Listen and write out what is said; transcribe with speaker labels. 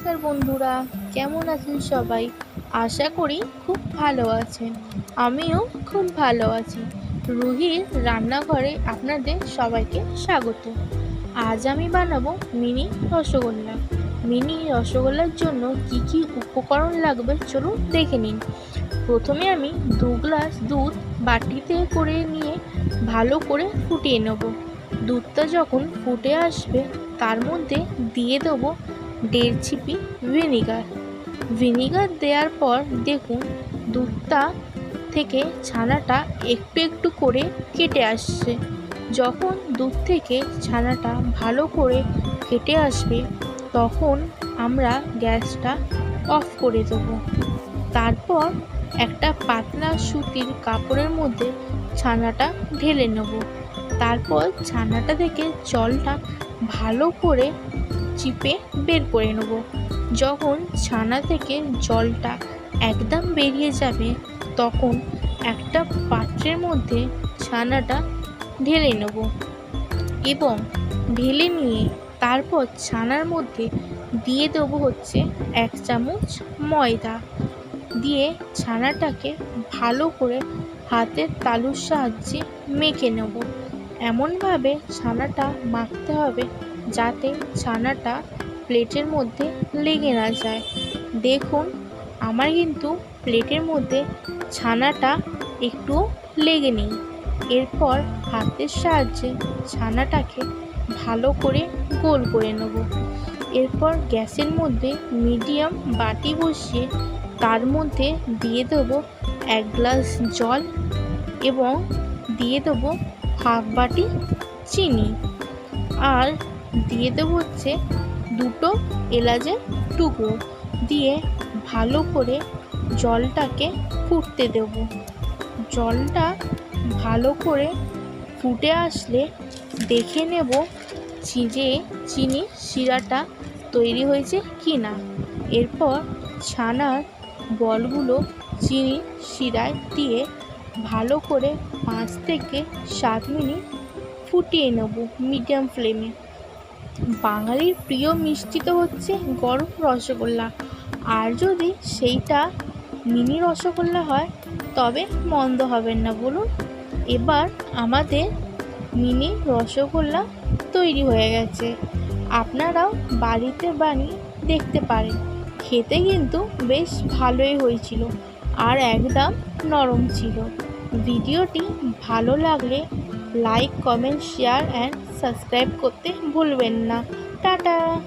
Speaker 1: নমস্কার বন্ধুরা, কেমন আছেন সবাই? আশা করি খুব ভালো আছেন। আমিও খুব ভালো আছি। রুহির রান্নাঘরে আপনাদের সবাইকে স্বাগত। আজ আমি বানাবো মিনি রসগোল্লা। মিনি রসগোল্লার জন্য কি কি উপকরণ লাগবে চলুন দেখে নিন। প্রথমে আমি দু গ্লাস দুধ বাটিতে করে নিয়ে ভালো করে ফুটিয়ে নেব। দুধটা যখন ফুটে আসবে, তার মধ্যে দিয়ে দেবো দেড় ছিপি ভিনিগার। ভিনিগার দেওয়ার পর দেখুন, দুধটা থেকে ছানাটা একটু একটু করে কেটে আসছে। যখন দুধ থেকে ছানাটা ভালো করে কেটে আসবে, তখন আমরা গ্যাসটা অফ করে দেবো। তারপর একটা পাতলা সুতির কাপড়ের মধ্যে ছানাটা ঢেলে নেব। তারপর ছানাটা থেকে জলটা ভালো করে চিপে বের করে নেব। যখন ছানা থেকে জলটা একদম বেরিয়ে যাবে, তখন একটা পাত্রের মধ্যে ছানাটা ঢেলে নেব এবং ঢেলে নিয়ে তারপর ছানার মধ্যে দিয়ে দেবো হচ্ছে এক চামচ ময়দা। দিয়ে ছানাটাকে ভালো করে হাতের তালুর সাহায্যে মেখে নেব। এমনভাবে ছানাটা মাখতে হবে যাতে ছানাটা প্লেটের মধ্যে লেগে না যায়। দেখুন, আমার কিন্তু প্লেটের মধ্যে ছানাটা একটু লেগে নেই। এরপর হাতের সাহায্যে ছানাটাকে ভালো করে গোল করে নেব। এরপর গ্যাসের মধ্যে মিডিয়াম বাটি বসিয়ে তার মধ্যে দিয়ে দেবো এক গ্লাস জল এবং দিয়ে দেবো হাফ বাটি চিনি। আর দিয়ে দেবো হচ্ছে দুটো এলাচের টুকরো। দিয়ে ভালো করে জলটাকে ফুটতে দেব। জলটা ভালো করে ফুটে আসলে দেখে নেব যে চিনি শিরাটা তৈরি হয়েছে কি না এরপর ছানার বলগুলো চিনি শিরায় দিয়ে ভালো করে পাঁচ থেকে সাত মিনিট ফুটিয়ে নেব মিডিয়াম ফ্লেমে। বাঙালির প্রিয় মিষ্টি তো হচ্ছে গরম রসগোল্লা। আর যদি সেইটা মিনি রসগোল্লা হয়, তবে মন্দ হবেন না, বলুন। এবার আমাদের মিনি রসগোল্লা তৈরি হয়ে গেছে। আপনারাও বাড়িতে বানিয়ে দেখতে পারেন। খেতে কিন্তু বেশ ভালোই হয়েছিল, আর একদম নরম ছিল। ভিডিওটি ভালো লাগলে like comment share and subscribe করতে ভুলবেন না। টাটা!